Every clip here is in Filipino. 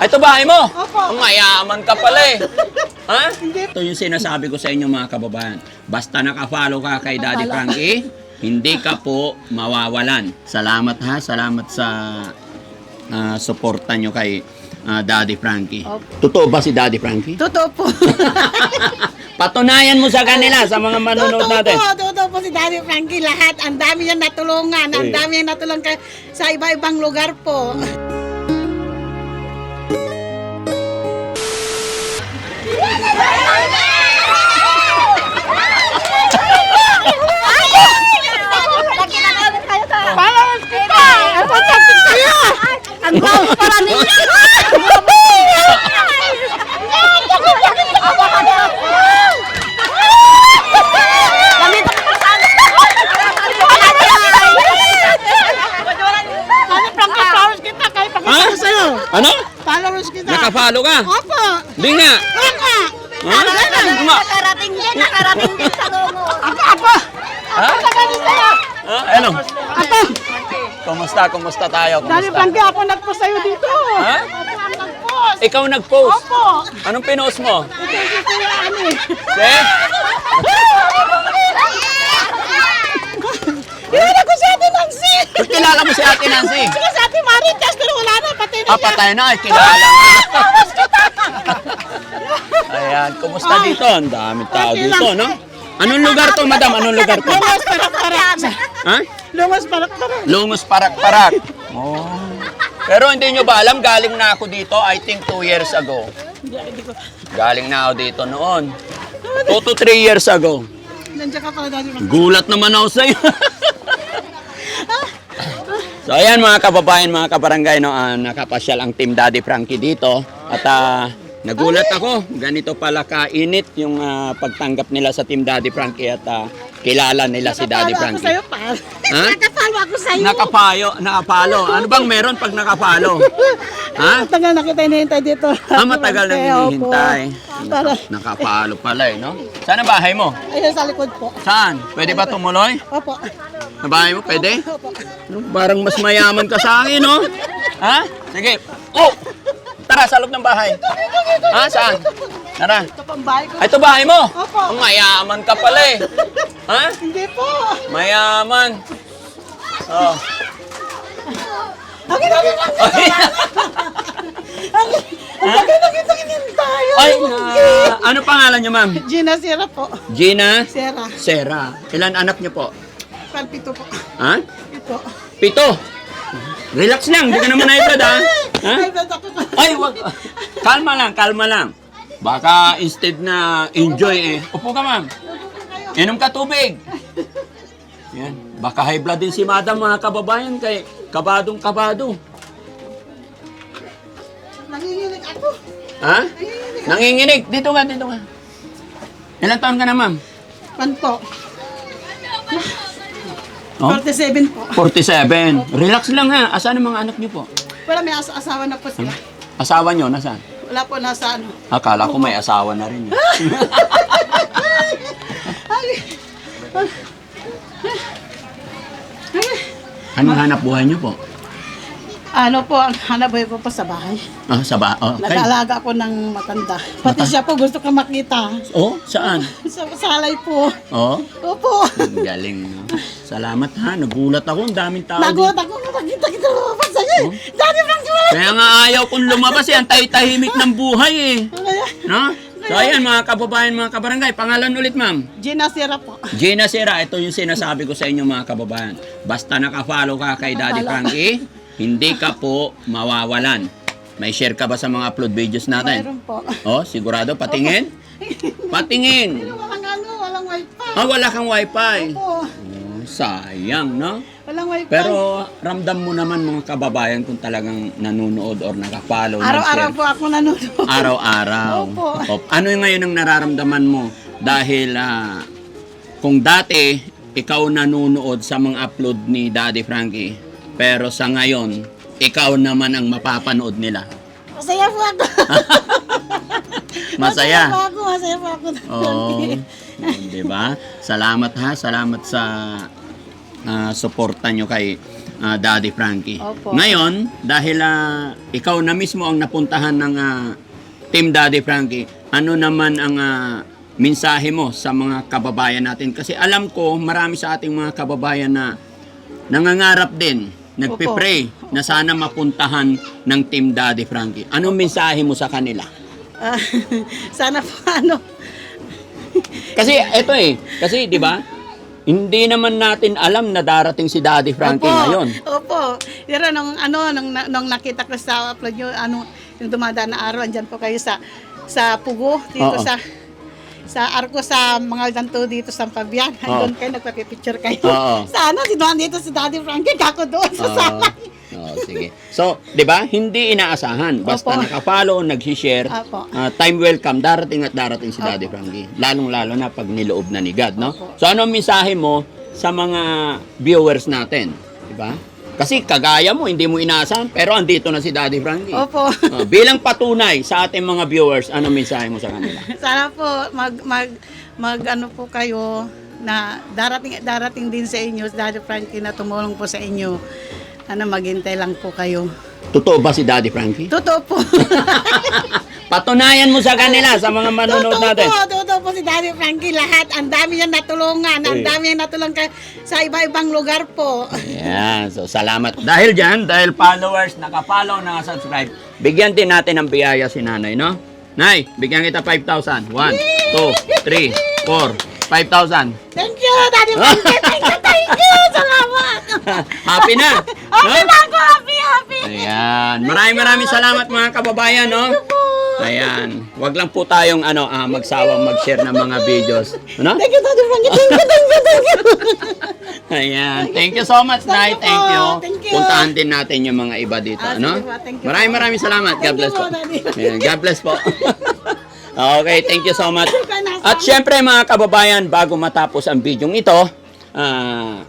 Ay, ito bahay mo? Opo. Ang mayaman ka pala eh. ha? Ito yung sinasabi ko sa inyo mga kababayan. Basta nakafollow ka kay Daddy. Frankie, hindi ka po mawawalan. Salamat ha, salamat sa ah, suporta nyo kay ah, Daddy Frankie. Opo. Totoo ba si Daddy Frankie? Totoo po. Patunayan mo sa kanila, sa mga manonood Totoo natin. po, totoo po si Daddy Frankie. Lahat, ang dami niya natulungan. Ang Eh. dami niya natulungan sa iba-ibang lugar po. Ang! Ano followers kita kahit Ha? Ano? Followers kita. Nakafollow ka? Opo! Hindi nga. Opo! Ha? Ano nga? Nakarating din, nakarating din sa lungo. Ako! Ako! Ha? Tagalis sa'yo! Ha? Ano? Ako! Kumusta? Kumusta tayo? Kumusta? Frankie, ako nagpo sa'yo dito. Ha? Ako ang nagpost. Ikaw nag-post. Opo! Anong pinost mo? Ito si Kuya Ani. Se? Kilala ko si Ate Nancy! Ba't kilala mo si Ate Nancy? Sige si Ate Maritas, pero wala na, pati na Ah, siya. patay na. Ay, kilala nga. Ayan, kumusta dito? Ang dami tao dito, no? Anong lugar to, madam? Anong lugar to? Lumos parak-parak. Ha? Lumos parak-parak. Lungus Parak-Parak. Oh. Pero hindi nyo ba alam, galing na ako dito, I think two years ago. Galing na ako dito noon. Two to three years ago. Nandiyan ka pala, Frankie. Gulat naman ako sa'yo. so ayan mga kababayan, mga kabarangay, no, ah, nakapasyal ang Team Daddy Frankie dito. At ah, nagulat ako, ganito pala kainit yung ah, pagtanggap nila sa Team Daddy Frankie at ah, kilala nila si Daddy Nakapalo ako Frankie. sa'yo, pa. Ha? Nakapalo ako sa'yo. Nakapayo, nakapalo. Ano bang meron pag nakapalo? ha? Matagal na kita hinihintay dito. Ah, matagal na Opo. hinihintay. Para, Nakapalo pala eh, no? Saan ang bahay mo? ayun sa likod po. Saan? Pwede ba tumuloy? Opo. Na bahay mo? Pwede? Opo. Parang mas mayaman ka sa akin, no? Ha? Sige. Oh! Tara, sa loob ng bahay. Ha? Saan? Tara. Ito pang bahay ko. Ay, ito bahay mo? Opo. Ang mayaman ka pala eh. Ha? Hindi po. Mayaman. Oh. Ang ko. Ay, Ang tagal na kita hinihintay. ay na, ano pangalan niyo, ma'am? Gina Sierra po. Gina Sierra. Sera. Ilan anak niyo po? Palpito po. Ha? Ito. Pito. Relax lang, hindi ka naman na ha? Ha? Ay, wag. Kalma lang, kalma lang. Baka instead na enjoy eh. Upo ka, ma'am. Inom ka tubig. Yan. Baka high blood din si madam mga kababayan kay kabadong kabado. Nanginginig ako. Ha? Nanginginig. Dito ka, dito ka. Ilan taon ka na, ma'am? Pan po. Oh? 47 po. 47. Relax lang ha. Asan ang mga anak niyo po? Wala, may asa- asawa na po sila. Asawa niyo, nasaan? Wala po nasa ano. Akala ko may asawa na rin. eh. Anong hanap buhay niyo po? Ano po, ang hanap buhay ko po sa bahay. Ah, sa ba? Oh, okay. Nag-aalaga ako ng matanda. Pati siya po gusto ko makita. Oh, saan? Sa salay po. Oh, Opo. ang galing. No? Salamat ha. Nagulat ako. Ang daming tao. Nagulat ako nakita kita lumabas sa'yo. Oh. Daddy Frank, wala. Kaya nga ayaw kong lumabas eh. Ang tahimik ng buhay eh. Kaya, No? So ayan mga kababayan, mga kabarangay. Pangalan ulit ma'am. Gina Sierra po. Gina Sera, ito yung sinasabi ko sa inyo mga kababayan. Basta nakafollow ka kay Daddy Frankie, hindi ka po mawawalan. May share ka ba sa mga upload videos natin? Mayroon po. Oh, sigurado patingin? Patingin. Walang ano, walang wifi. Ah, wala kang wifi. Po. Oh, sayang, no? Walang wifi. Pero ramdam mo naman mga kababayan kung talagang nanonood or nakapollow. Araw-araw po ako nanonood. Araw-araw. Opo. Op, Ano yung ngayon ang nararamdaman mo? Dahil ah, kung dati ikaw nanonood sa mga upload ni Daddy Frankie, pero sa ngayon, ikaw naman ang mapapanood nila. Masaya po ako. Masaya. po ako, masaya po ako. Oo. Di ba? Salamat ha. Salamat sa ah, suporta nyo kay ah, Daddy Frankie. Opo. Ngayon, dahil ah, ikaw na mismo ang napuntahan ng ah, Team Daddy Frankie, ano naman ang ah, mensahe mo sa mga kababayan natin? Kasi alam ko, marami sa ating mga kababayan na nangangarap din, nagpipray na sana mapuntahan ng Team Daddy Frankie. Anong mensahe mo sa kanila? Ah, sana po ano, Kasi eto eh, kasi 'di ba? Hindi naman natin alam na darating si Daddy Frankie Opo, ngayon. Opo. Pero nung ano nung, nung nakita ko sa upload nyo, ano yung dumadaan na araw andyan po kayo sa sa Pugo dito Oo. sa sa arko sa mga ganto dito sa Pabian. Doon kayo nagpa-picture kayo. Oo. Sana si doon dito si Daddy Frankie kako doon sa Oo. sala. Oo, sige. So, 'di ba? Hindi inaasahan. Basta Opo. nakapalo, nag-share, Opo. ah, time welcome, darating at darating si Daddy Frankie. Lalong-lalo na pag niloob na ni God, no? Opo. So, ano ang mensahe mo sa mga viewers natin? 'Di ba? Kasi kagaya mo, hindi mo inaasahan, pero andito na si Daddy Frankie. Opo. Ah, bilang patunay sa ating mga viewers, ano mensahe mo sa kanila? Sana po mag mag mag ano po kayo na darating darating din sa inyo si Daddy Frankie na tumulong po sa inyo. Ano maghintay lang po kayo. Totoo ba si Daddy Frankie? Totoo po. Patunayan mo sa kanila, sa mga manonood totoo natin. po, totoo po si Daddy Frankie lahat. Ang dami niya natulungan. Ang dami niya natulungan ka- sa iba-ibang lugar po. Ayan, so salamat. Dahil dyan, dahil followers, nakapollow, nakasubscribe, bigyan din natin ng biyaya si nanay, no? Nay, bigyan kita 5,000. 1, 2, 3, 4, 5,000. Thank you, Daddy Frankie. Thank you, thank you. Salamat. Happy na! Okay na ako. Happy, happy. Ayan. Maraming maraming salamat mga kababayan, no? po. Ayan. Wag lang po tayong ano, ah, magsawang mag-share ng mga videos. Ano? Thank you, Daddy Frankie. Thank you, thank you, thank you. Ayan. Thank you so much, Nay. Thank you Thank po. you. Thank you. Puntahan din natin yung mga iba dito, Ah, ano? sige po. Thank you Maraming po. maraming salamat. God Thank you bless po. po, Daddy. Ayan, God bless po. okay, thank you so much. At syempre mga kababayan, bago matapos ang video ito, ah,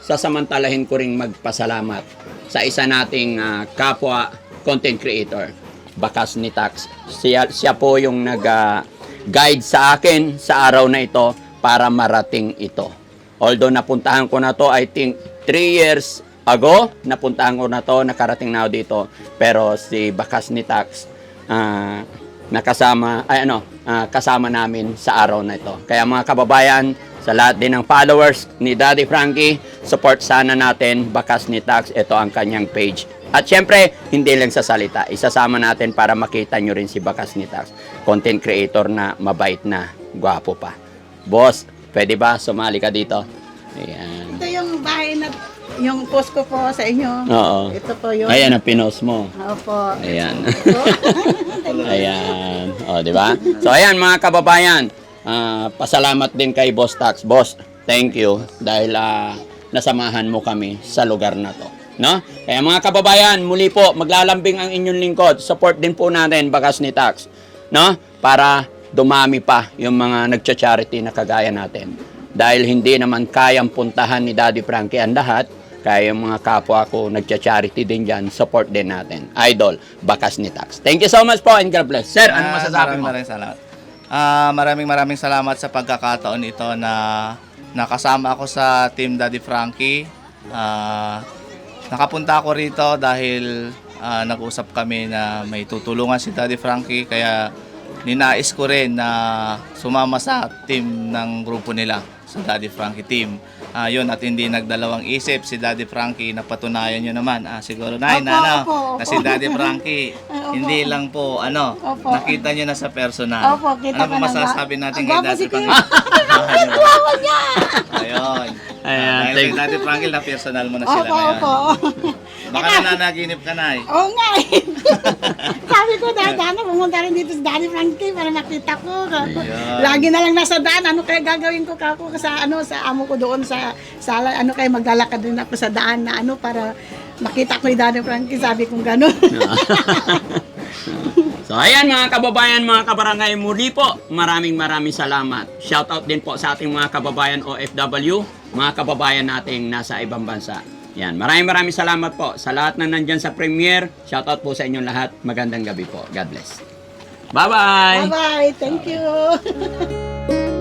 sasamantalahin ko ring magpasalamat sa isa nating ah, kapwa content creator, Bakas ni Tax. Siya, siya po yung nag-guide sa akin sa araw na ito para marating ito. Although napuntahan ko na to, I think 3 years ago, napuntahan ko na to, nakarating na ako dito. Pero si Bakas ni Tax, ah, nakasama, ay ano, ah, kasama namin sa araw na ito. Kaya mga kababayan, sa lahat din ng followers ni Daddy Frankie, support sana natin Bakas ni Tax. Ito ang kanyang page. At syempre, hindi lang sa salita. Isasama natin para makita nyo rin si Bakas ni Tax. Content creator na mabait na, gwapo pa. Boss, pwede ba sumali ka dito? Ayan. Ito yung bahay na, yung post ko po sa inyo. Oo. Ito po yun. Ayan ang pinost mo. Opo. Ayan. Ayan. O, di ba? So, ayan mga kababayan. ah, pasalamat din kay Boss Tax. Boss, thank you dahil ah, nasamahan mo kami sa lugar na to. No? Kaya mga kababayan, muli po, maglalambing ang inyong lingkod. Support din po natin Bakas ni Tax. No? Para dumami pa yung mga nagcha-charity na kagaya natin. Dahil hindi naman kayang puntahan ni Daddy Frankie ang lahat, kaya yung mga kapwa ko nagcha-charity din dyan, support din natin. Idol, Bakas ni Tax. Thank you so much po and God bless. Sir, ano Ah, masasabi maraming mo? Maraming salamat. Ah, maraming maraming salamat sa pagkakataon ito na nakasama ako sa Team Daddy Frankie. Ah, nakapunta ako rito dahil ah, nag-usap kami na may tutulungan si Daddy Frankie kaya ninais ko rin na sumama sa team ng grupo nila sa Daddy Frankie team. Ah, yun at hindi nagdalawang isip si Daddy Frankie na patunayan nyo naman. Ah, siguro na, na, ano, opo, opo. na si Daddy Frankie Opo. hindi lang po ano, Opo. nakita nyo na sa personal. Opo, kita ano na masasabi natin Ang kay Daddy si Frankie? Ang niya! Ayun. Ayan, Dahil thank- kay Daddy Frankie na personal mo na sila Opo, ngayon. opo. Baka nananaginip ka na eh. Oo nga eh. Sabi ko, dahil daan pumunta rin dito sa Daddy Frankie para makita ko. Ayan. Lagi na lang nasa daan. Ano kaya gagawin ko kako sa ano sa amo ko doon sa sala. Ano kaya maglalakad din ako sa daan na ano para makita ko yung Daddy Frankie. Sabi kong gano'n. So ayan mga kababayan, mga kabarangay, muli po, maraming maraming salamat. Shout out din po sa ating mga kababayan OFW, mga kababayan nating nasa ibang bansa. Yan, maraming maraming salamat po sa lahat na nandyan sa premiere. Shout out po sa inyong lahat. Magandang gabi po. God bless. Bye-bye! Bye-bye. Thank you.